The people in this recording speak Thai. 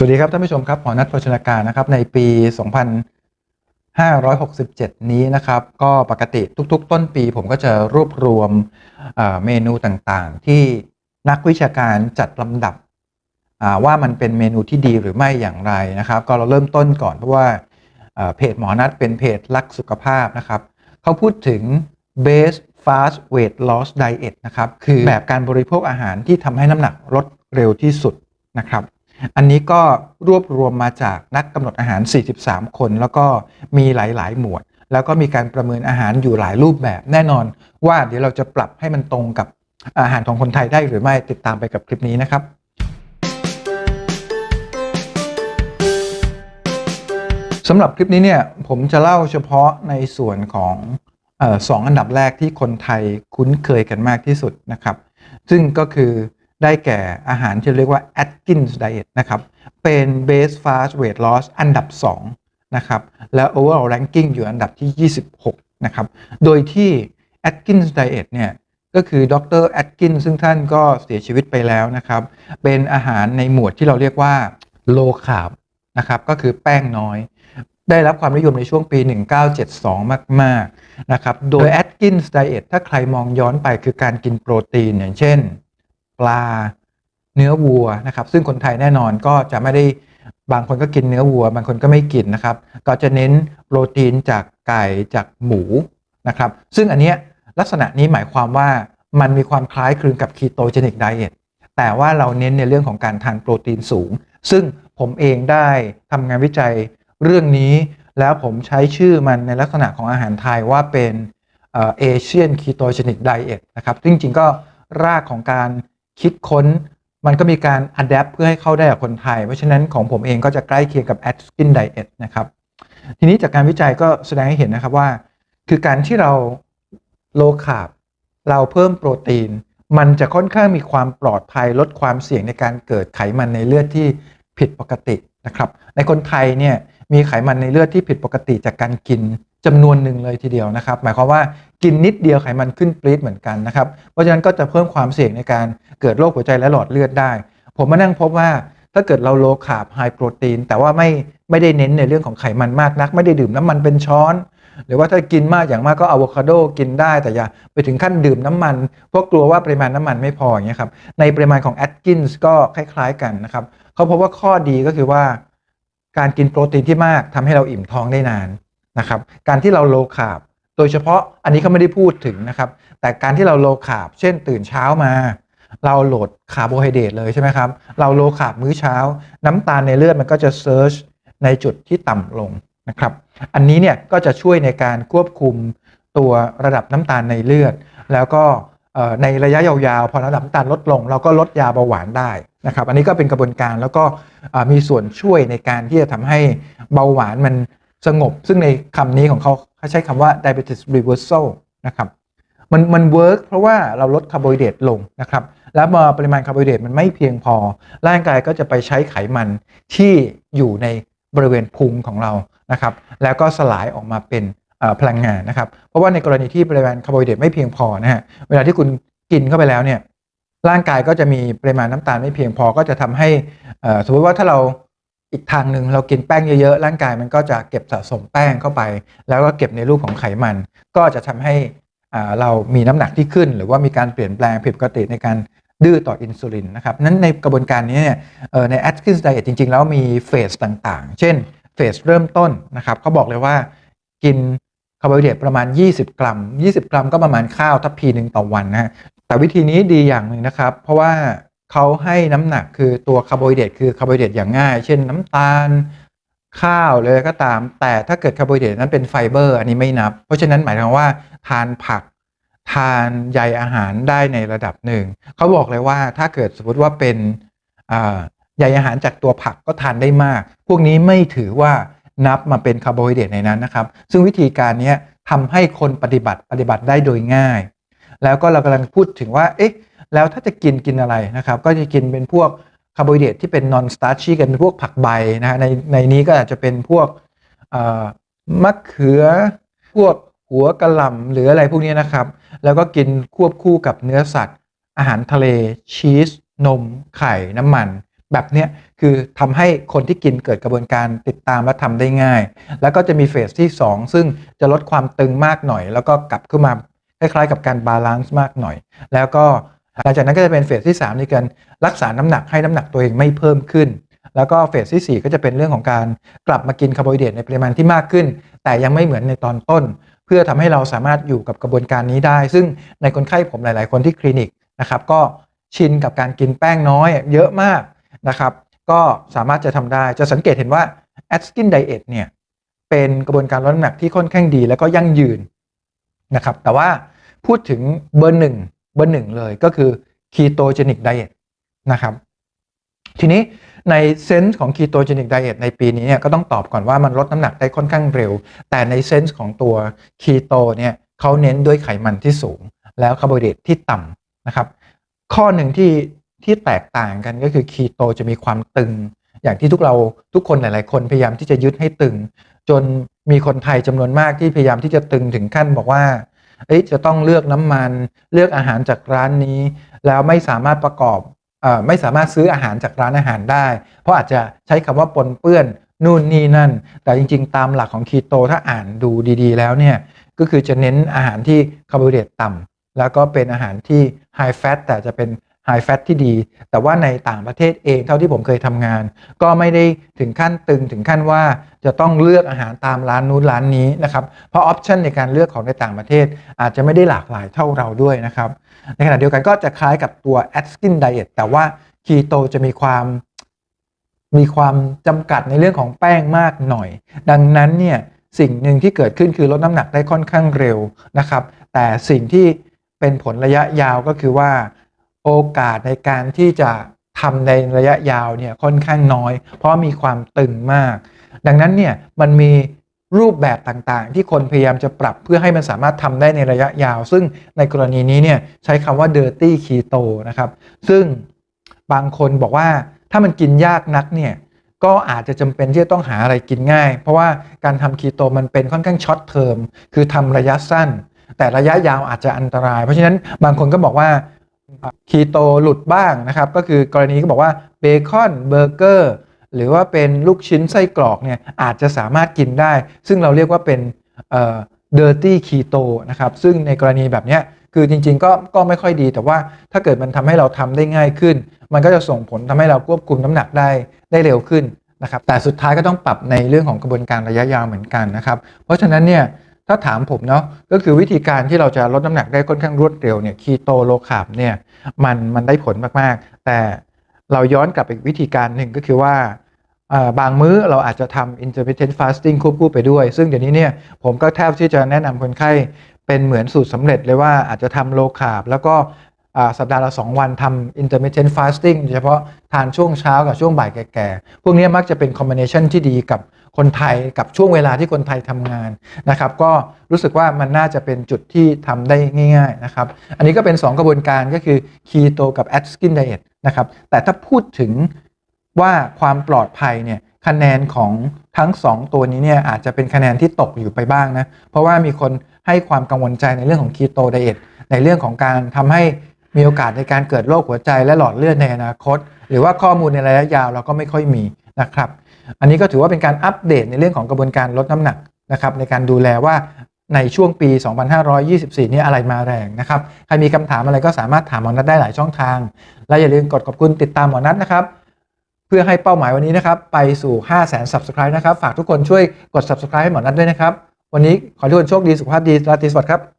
สวัสดีครับท่านผู้ชมครับหมอนัทโภชนาการนะครับในปี 2567 นี้นะครับ ก็ปกติทุกๆ ต้นปีผมก็จะรวบรวมเมนูต่างๆ ที่นักวิชาการจัดลำดับว่ามันเป็นเมนูที่ดีหรือไม่อย่างไรนะครับ ก็เราเริ่มต้นก่อนเพราะว่าเอ่อเพจหมอนัทเป็นเพจรักสุขภาพนะครับเขาพูดถึง base fast weight loss diet นะครับ คือแบบการบริโภคอาหารที่ทำให้น้ำหนักลดเร็วที่สุดนะครับ อันนี้ก็รวบรวมมาจากนักกำหนดอาหาร 43 คน แล้วก็มีหลาย ๆ หมวด แล้วก็มีการประเมินอาหารอยู่หลายรูปแบบ แน่นอนว่าเดี๋ยวเราจะปรับให้มันตรงกับอาหารของคนไทยได้หรือไม่ติดตามไปกับคลิปนี้นะครับสำหรับคลิปนี้เนี่ยผมจะเล่าเฉพาะในส่วนของอสองอันดับแรกที่คนไทยคุ้นเคยกันมากที่สุดนะครับ ซึ่งก็คือ ได้แก่อาหารที่เรียกว่า Atkins Diet นะครับ เป็น Base Fast Weight Loss อันดับ 2 นะครับ และ Overall Ranking อยู่อันดับที่ 26 นะครับ โดยที่ Atkins Diet เนี่ยก็คือดรแอดกินซึ่งท่านก็เสียชีวิตไปแล้วนะครับ เป็นอาหารในหมวดที่เราเรียกว่า low carb นะครับก็คือแป้งน้อย ได้รับความนิยมในช่วงปี 1972 มาก ๆ นะครับ โดย Atkins Diet ถ้าใครมองย้อนไปคือการกินโปรตีนอย่างเช่น ปลาเนื้อวัวนะครับ ซึ่งคนไทยแน่นอนก็จะไม่ได้บางคนก็กินเนื้อวัว บางคนก็ไม่กินนะครับ ก็จะเน้นโปรตีนจากไก่จากหมูนะครับ ซึ่งอันเนี้ยลักษณะนี้หมายความว่ามันมีความคล้ายคลึงกับ ketogenic diet แต่ว่าเราเน้นในเรื่องของการทานโปรตีนสูง ซึ่งผมเองได้ทำงานวิจัยเรื่องนี้ แล้วผมใช้ชื่อมันในลักษณะของอาหารไทยว่าเป็นเอเชียนคีโตเจนิกไดเอทนะครับจริงๆก็รากของการ คิดค้น มันก็มีการอัดแอปเพื่อให้เข้าได้กับคนไทย เพราะฉะนั้นของผมเองก็จะใกล้เคียงกับ Atkins Diet นะครับ ทีนี้จากการวิจัยก็แสดงให้เห็นนะครับว่า คือการที่เราโลคาบเราเพิ่มโปรตีน มันจะค่อนข้างมีความปลอดภัยลดความเสี่ยงในการเกิดไขมันในเลือดที่ผิดปกตินะครับ ในคนไทยเนี่ยมีไขมันในเลือดที่ผิดปกติจากการกิน จำนวนหนึ่งเลยทีเดียวนะครับ หมายความว่ากินนิดเดียวไขมันขึ้นปรี๊ดเหมือนกันนะครับ เพราะฉะนั้นก็จะเพิ่มความเสี่ยงในการเกิดโรคหัวใจและหลอดเลือดได้ ผมมานั่งพบว่าถ้าเกิดเราโลคาร์บไฮโปรตีน แต่ว่าไม่ไม่ได้เน้นในเรื่องของไขมันมากนัก ไม่ได้ดื่มน้ำมันเป็นช้อน หรือว่าถ้ากินมากอย่างมากก็อะโวคาโดกินได้แต่อย่าไปถึงขั้นดื่มน้ำมัน เพราะกลัวว่าปริมาณน้ำมันไม่พออย่างเงี้ยครับในปริมาณของแอดกินส์ก็คล้ายๆกันนะครับเขาพบว่าข้อดีก็คือว่า การกินโปรตีนที่มากทำให้เราอิ่มท้องได้นาน นะครับการที่เราโลคาบโดยเฉพาะอันนี้เขาไม่ได้พูดถึงนะครับ แต่การที่เราโลคาบเช่นตื่นเช้ามา เราโหลดคาร์โบไฮเดรตเลยใช่ไหมครับ เราโลคาบมื้อเช้า น้ำตาลในเลือดมันก็จะเซิร์ชในจุดที่ต่ำลงนะครับ อันนี้เนี่ยก็จะช่วยในการควบคุมตัวระดับน้ำตาลในเลือด แล้วก็ในระยะยาวๆ พอระดับน้ำตาลลดลง เราก็ลดยาเบาหวานได้นะครับ อันนี้ก็เป็นกระบวนการแล้วก็มีส่วนช่วยในการที่จะทำให้เบาหวานมัน สงบ ซึ่งในคำนี้ของเขาเขาใช้คำว่า diabetes reversal นะครับมันมันเวิร์กเพราะว่าเราลดคาร์โบไฮเดรตลงนะครับ แล้วเมื่อปริมาณคาร์โบไฮเดรตมันไม่เพียงพอ ร่างกายก็จะไปใช้ไขมันที่อยู่ในบริเวณพุงของเรานะครับ แล้วก็สลายออกมาเป็นพลังงานนะครับ เพราะว่าในกรณีที่ปริมาณคาร์โบไฮเดรตไม่เพียงพอนะฮะเวลาที่คุณกินเข้าไปแล้วเนี่ยร่างกายก็จะมีปริมาณน้ำตาลไม่เพียงพอก็จะทำให้สมมติว่าถ้าเรา อีกทางหนึ่งเรากินแป้งเยอะๆ ร่างกายมันก็จะเก็บสะสมแป้งเข้าไป แล้วก็เก็บในรูปของไขมัน ก็จะทำให้อ่าเรามีน้ำหนักที่ขึ้น หรือว่ามีการเปลี่ยนแปลงผิดปกติในการดื้อต่ออินซูลินนะครับนั้นในกระบวนการนี้เนี่ยเอ่อใน Atkins Diet จริง ๆ แล้วมีเฟสต่างๆ เช่นเฟสเริ่มต้นนะครับเขาบอกเลยว่ากินคาร์โบไฮเดรตประมาณ 20 กรัม 20 กรัมก็ประมาณข้าวทัพพีหนึ่งต่อวันนะฮะแต่วิธีนี้ดีอย่างหนึ่งนะครับ เพราะว่า เขาให้น้ำหนักคือตัวคาร์โบไฮเดรตคือคาร์โบไฮเดรตอย่างง่าย เช่นน้ำตาล ข้าวเลยก็ตาม แต่ถ้าเกิดคาร์โบไฮเดรตนั้นเป็นไฟเบอร์อันนี้ไม่นับ เพราะฉะนั้นหมายความว่าทานผักทานใยอาหารได้ในระดับหนึ่ง เขาบอกเลยว่าถ้าเกิดสมมติว่าเป็นอ่าใยอาหารจากตัวผักก็ทานได้มาก พวกนี้ไม่ถือว่านับมาเป็นคาร์โบไฮเดรตในนั้นนะครับ ซึ่งวิธีการนี้ทำให้คนปฏิบัติปฏิบัติได้โดยง่าย แล้วก็เรากำลังพูดถึงว่า เอ๊ะ แล้วถ้าจะกินกินอะไรนะครับ ก็จะกินเป็นพวกคาร์โบไฮเดรตที่เป็น non starchy กันเป็นพวกผักใบนะฮะในในนี้ก็อาจจะเป็นพวกมะเขือพวกหัวกระหล่ำหรืออะไรพวกนี้นะครับ แล้วก็กินควบคู่กับเนื้อสัตว์ อาหารทะเล ชีส นม ไข่ น้ำมัน แบบเนี้ยคือทำให้คนที่กินเกิดกระบวนการติดตามและทำได้ง่าย แล้วก็จะมีเฟสที่ 2 ซึ่งจะลดความตึงมากหน่อย แล้วก็กลับขึ้นมาคล้ายๆกับการบาลานซ์มากหน่อย แล้วก็ หลังจากนั้นก็จะเป็นเฟสที่ 3 ในการรักษาน้ำหนักให้น้ำหนักตัวเองไม่เพิ่มขึ้น แล้วก็เฟสที่ 4 ก็จะเป็นเรื่องของการกลับมากินคาร์โบไฮเดรตในปริมาณที่มากขึ้น แต่ยังไม่เหมือนในตอนต้น เพื่อทำให้เราสามารถอยู่กับกระบวนการนี้ได้ ซึ่งในคนไข้ผมหลาย ๆ คนที่คลินิกนะครับก็ชินกับการกินแป้งน้อยเยอะมากนะครับ ก็สามารถจะทำได้จะสังเกตเห็นว่า a t s k i n Diet เนี่ยเป็นกระบวนการลดน้ำหนักที่ค่อนข้างดี แล้วก็ยั่งยืนนะครับแต่ว่าพูดถึงเบอร์หนึ่ง บอร์หนึ่งเลยก็คือ Ketogenic Diet นะครับ ทีนี้ในเซนส์ของ Ketogenic Diet ในปีนี้เนี่ยก็ต้องตอบก่อนว่ามันลดน้ำหนักได้ค่อนข้างเร็ว แต่ในเซนส์ของตัว Keto เนี่ยเขาเน้นด้วยไขมันที่สูง แล้วคาร์โบไฮเดรตที่ต่ำนะครับ ข้อหนึ่งที่ที่แตกต่างกันก็คือคีโตจะมีความตึง อย่างที่ทุกเราทุกคนหลาย ๆ คนพยายามที่จะยึดให้ตึง จนมีคนไทยจำนวนมากที่พยายามที่จะตึงถึงขั้นบอกว่า เอ้ยจะต้องเลือกน้ำมัน เลือกอาหารจากร้านนี้ แล้วไม่สามารถประกอบอไม่สามารถซื้ออาหารจากร้านอาหารได้ เพราะอาจจะใช้คำว่าปนเปื้อนนู่นนี่นั่น แต่จริง ๆ ตามหลักของคีโตถ้าอ่านดูดีๆ แล้วเนี่ยก็คือจะเน้นอาหารที่คาร์โบไฮเดรตต่ำแล้วก็เป็นอาหารที่ไฮแฟตแต่จะเป็น ไฮแฟตที่ดี แต่ว่าในต่างประเทศเองเท่าที่ผมเคยทำงาน ก็ไม่ได้ถึงขั้นตึงถึงขั้นว่าจะต้องเลือกอาหารตามร้านนู้นร้านนี้นะครับ เพราะออปชันในการเลือกของในต่างประเทศ อาจจะไม่ได้หลากหลายเท่าเราด้วยนะครับ ในขณะเดียวกันก็จะคล้ายกับตัว Atkins Diet แต่ว่าคีโตจะมีความมีความจำกัดในเรื่องของแป้งมากหน่อย ดังนั้นเนี่ยสิ่งหนึ่งที่เกิดขึ้นคือลดน้ำหนักได้ค่อนข้างเร็วนะครับ แต่สิ่งที่เป็นผลระยะยาวก็คือว่า โอกาสในการที่จะทำในระยะยาวเนี่ยค่อนข้างน้อย เพราะมีความตึงมาก ดังนั้นเนี่ยมันมีรูปแบบต่างๆ ที่คนพยายามจะปรับเพื่อให้มันสามารถทำได้ในระยะยาว ซึ่งในกรณีนี้เนี่ยใช้คำว่า dirty keto นะครับ ซึ่งบางคนบอกว่าถ้ามันกินยากนักเนี่ยก็อาจจะจำเป็นที่จะต้องหาอะไรกินง่าย เพราะว่าการทำคีโตมันเป็นค่อนข้างช็อตเทอมคือทำระยะสั้น แต่ระยะยาวอาจจะอันตราย เพราะฉะนั้นบางคนก็บอกว่า คีโตหลุดบ้างนะครับ ก็คือกรณีก็บอกว่าเบคอนเบอร์เกอร์หรือว่าเป็นลูกชิ้นไส้กรอกเนี่ยอาจจะสามารถกินได้ ซึ่งเราเรียกว่าเป็นเอ่อ dirty keto นะครับ ซึ่งในกรณีแบบเนี้ยคือจริงๆก็ก็ไม่ค่อยดี แต่ว่าถ้าเกิดมันทำให้เราทำได้ง่ายขึ้น มันก็จะส่งผลทำให้เราควบคุมน้ำหนักได้ได้เร็วขึ้นนะครับแต่สุดท้ายก็ต้องปรับในเรื่องของกระบวนการระยะยาวเหมือนกันนะครับ เพราะฉะนั้นเนี่ย ถ้าถามผมเนาะก็คือวิธีการที่เราจะลดน้ำหนักได้ค่อนข้างรวดเร็วเนี่ยคีโตโลคาร์บเนี่ยมันมันได้ผลมากๆ แต่เราย้อนกลับไปวิธีการหนึ่งก็คือว่าบางมื้อเราอาจจะทำ intermittent fasting ควบคู่ไปด้วย ซึ่งเดี๋ยวนี้เนี่ยผมก็แทบที่จะแนะนำคนไข้เป็นเหมือนสูตรสำเร็จเลยว่าอาจจะทำโลคาร์บแล้วก็ สัปดาห์ละ2วันทำ intermittent fasting โดยเฉพาะทานช่วงเช้ากับช่วงบ่ายแก่ๆ พวกนี้มักจะเป็นคอมบิเนชันที่ดีกับคนไทยกับช่วงเวลาที่คนไทยทำงานนะครับก็รู้สึกว่ามันน่าจะเป็นจุดที่ทำได้ง่ายๆนะครับอันนี้ก็เป็น 2 กระบวนการก็คือ Keto กับ Atkins Diet นะครับแต่ถ้าพูดถึงว่าความปลอดภัยเนี่ยคะแนนของทั้ง 2 ตัวนี้เนี่ยอาจจะเป็นคะแนนที่ตกอยู่ไปบ้างนะเพราะว่ามีคนให้ความกังวลใจในเรื่องของ Keto Diet ในเรื่องของการทำให้ มีโอกาสในการเกิดโรคหัวใจและหลอดเลือดในอนาคต หรือว่าข้อมูลในระยะยาวเราก็ไม่ค่อยมีนะครับ อันนี้ก็ถือว่าเป็นการอัปเดตในเรื่องของกระบวนการลดน้ำหนักนะครับในการดูแลว่าในช่วงปี 2524 นี้อะไรมาแรงนะครับ ใครมีคำถามอะไรก็สามารถถามหมอนัทได้หลายช่องทาง และอย่าลืมกดขอบคุณติดตามหมอนัทนะครับ เพื่อให้เป้าหมายวันนี้นะครับ ไปสู่ 5 0 0 0 0 0 subscribe นะครับ ฝากทุกคนช่วยกด subscribe ให้หมอนัทด้วยนะครับ วันนี้ขอทุกคนโชคดี สุขภาพดีราตรีสวัสดิ์ครับ